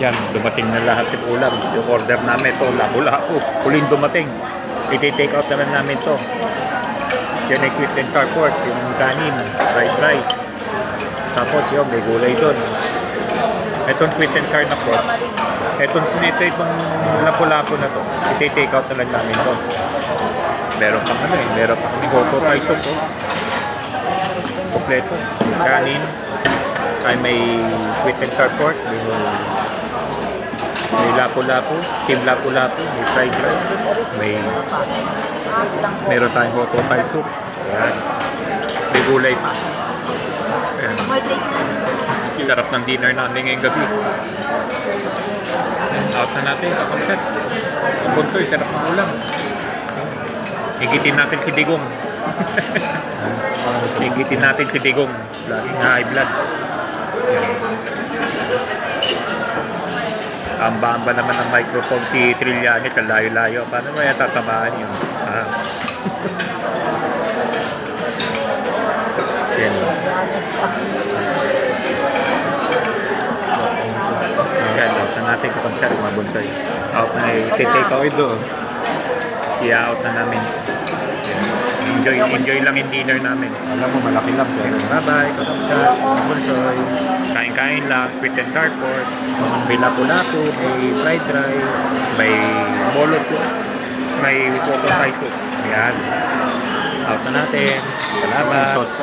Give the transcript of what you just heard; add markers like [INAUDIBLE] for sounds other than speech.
Yan, dumating na lahat ng ulam. Yung order namin ito, labo-labo. Huling dumating. I-take out na lang namin to. Yan ay quick and car pork, yung kanin, fried rice. Tapos yun, may gulay doon. Itong quick and car na pork. Itong, ito itong lapo-lapo na to. I-take out na lang namin to. Meron pang ano eh, meron pang goto rice soup oh. Kompleto. Kanin, ay may quick and car pork, may, may lapo-lapo, team lapo-lapo, may fried rice, may meron tayong hot Thai soup. Ayan. May gulay pa. Ayan. Sarap ng dinner namin ngayong gabi. Out na natin sa concert. Ang buntoy, sarap ng ulam. Higitin natin si Digong. [LAUGHS] Higitin natin si Digong. Laging high blood. Ayan. Amba-amba naman ng microphone si Trillanes sa layo-layo. Paano mo yan tatamaan yun? Ah. Yan. Na natin sa concert mga bunsoy. Out na eh. Take away doon. I-out na namin. Enjoy, enjoy lang yung dinner namin. Alam mo, malaki lang. Bye-bye, kakamsat, mga bunsoy. Kain-kain lang, quick and carport. May lapu-lapu, may fried rice, may bolot, may photo soup. Ayan. Out na natin. Salamat.